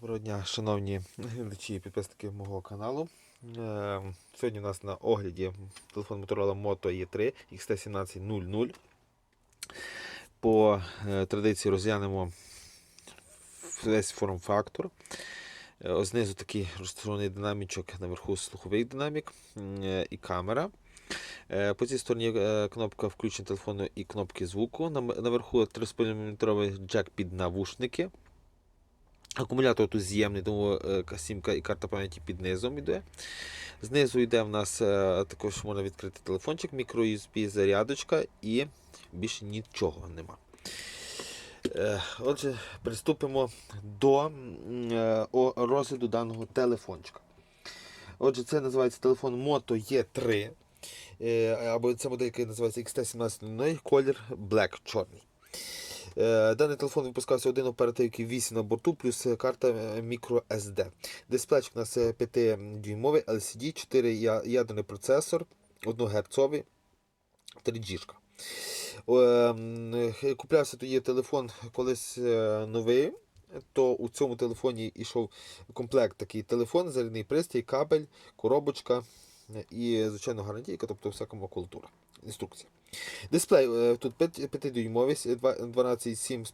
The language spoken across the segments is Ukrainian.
Доброго дня, шановні глядачі і підписники мого каналу. Е, Сьогодні у нас на огляді телефон Motorola Moto E3 XT1700. По е, традиції розглянемо весь форм-фактор. Е, Знизу такий розташований динамічок, наверху слуховий динамік і камера. По цій стороні кнопка включення телефону і кнопки звуку. Наверху 3,5 мм джек під навушники. Акумулятор тут з'ємний, тому е, сімка і карта пам'яті під низом йде. Знизу йде в нас е, також можна відкрити телефончик, мікро-USB зарядочка і більше нічого нема. Е, Отже, приступимо до розгляду даного телефончика. Отже, це називається телефон Moto E3. е, Або ця моделька називається XT1700, колір Black чорний. Е, Даний телефон випускався один оперативки 8 на борту, плюс е, карта е, microSD. Дисплейчик у нас 5-дюймовий LCD, 4 ядерний процесор, 1 Гц, 3G. Е, Куплявся тоді телефон колись е, новий. То у цьому телефоні йшов комплект такий телефон, зарядний пристрій, кабель, коробочка е, і, звичайно, гарантійка, тобто всяка макулатура. Інструкція. Дисплей е, тут 5-дюймовість, 12,7 з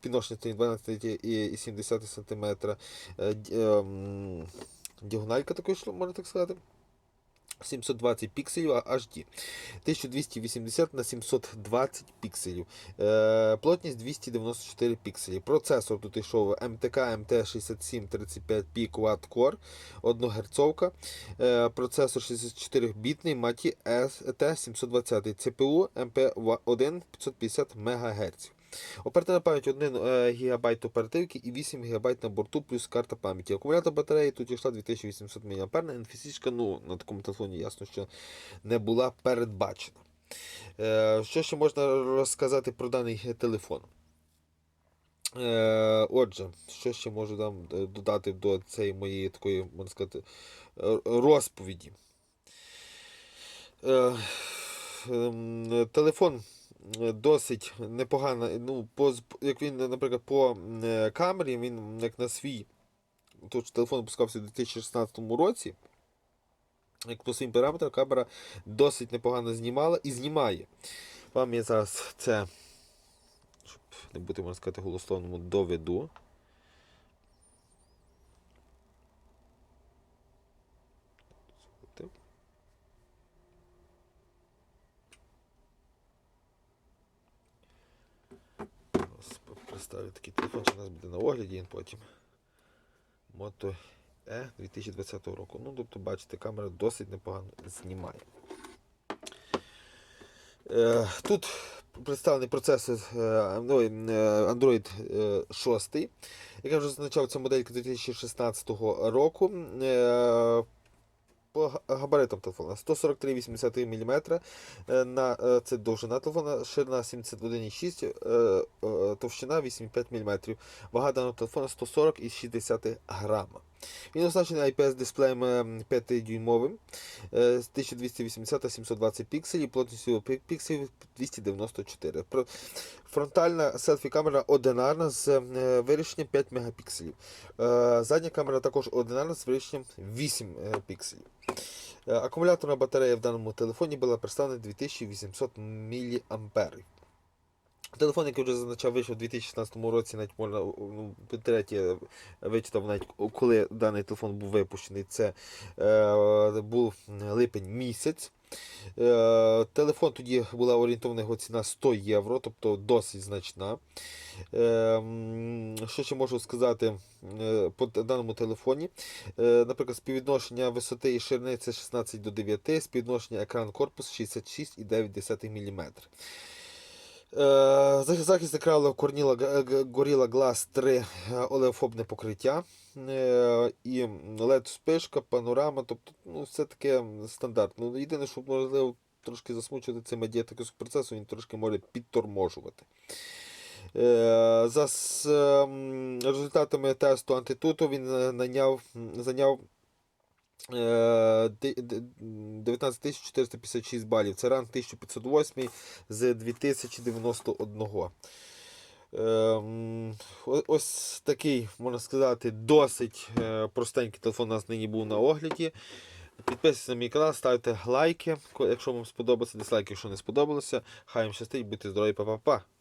12,7 см. Діагональка такої, можна так сказати. 720 пікселів HD. 1280 на 720 пікселів. Е, плотність 294 пікселі. Процесор тут йшов МТК МТ6735P Quad Core, 1 Гц. Е, процесор 64-бітний Mati ST720 ЦПУ MP1 550 МГц. Оперативна пам'ять 1 ГБ оперативки і 8 ГБ на борту, плюс карта пам'яті. Акумулятор батареї тут йшла 2800 мАh. NFC, ну, на такому телефоні ясно, що не була передбачена. Е, Що ще можна розказати про даний телефон? Е, Отже, що ще можу там е, додати до цієї моєї такої, можна сказати, е, розповіді. Е, ем, Телефон е, досить непогано. Ну, по, як він, наприклад, по е, камері, він як на свій. Тут телефон пускався у 2016 році. Як по своїм параметрам, камера досить непогано знімала і знімає. Вам я зараз це, щоб не бути, можна сказати, голословному, доведу. Ось Представлю такий телефон, що у нас буде на огляді він потім. Moto E 2020 року. Ну, тобто, бачите, камера досить непогано знімає. Е, Тут представлений процесор е, ну, е, Android е, 6. Як я вже зазначав, це моделька 2016 року. По га- габаритам телефона 143,83 мм. е, На, е, це довжина телефона, ширина 71,6 е, е, товщина 8,5 мм. Вага даного телефона 140,6 грама. Він оснащений IPS дисплеєм 5-дюймовим е, з 1280 на 720 пікселів, плотністю пікселів 294. Про- Фронтальна селфі-камера одинарна з е, вирішенням 5 мегапікселів. Е, Задня камера також одинарна з вирішенням 8 е, пікселів. Акумуляторна батарея в даному телефоні була представлена 2800 мА. Телефон, який вже зазначав, вийшов у 2016 році, навіть можна ну, третє вичитав, навіть коли даний телефон був випущений, це е, був липень місяць. Е, телефон тоді була орієнтована його ціна 100 євро, тобто досить значна. Е, що ще можу сказати е, по даному телефоні? Е, наприклад, співвідношення висоти і ширини це 16 до 9, співвідношення екран корпус 66,9 мм. Е, зах- Захист екрану Cornilla G- G- 3 е, олеофобне покриття е, і LED спишка, панорама, тобто ну, все таке стандартно. Ну, Єдине, що можливо трошки засмучувати цим медіатаким процесом, він трошки може підторможувати. За результатами тесту антитуту він наняв, зайняв е, де- де- 19 456 балів. Це ранг 1508 з 2091. Ем, ось такий, можна сказати, досить е, простенький телефон у нас нині був на огляді. Підписуйтесь на мій канал, ставте лайки, якщо вам сподобається, дизлайки, якщо не сподобалося. Хай вам щастить, будьте здорові, па-па-па.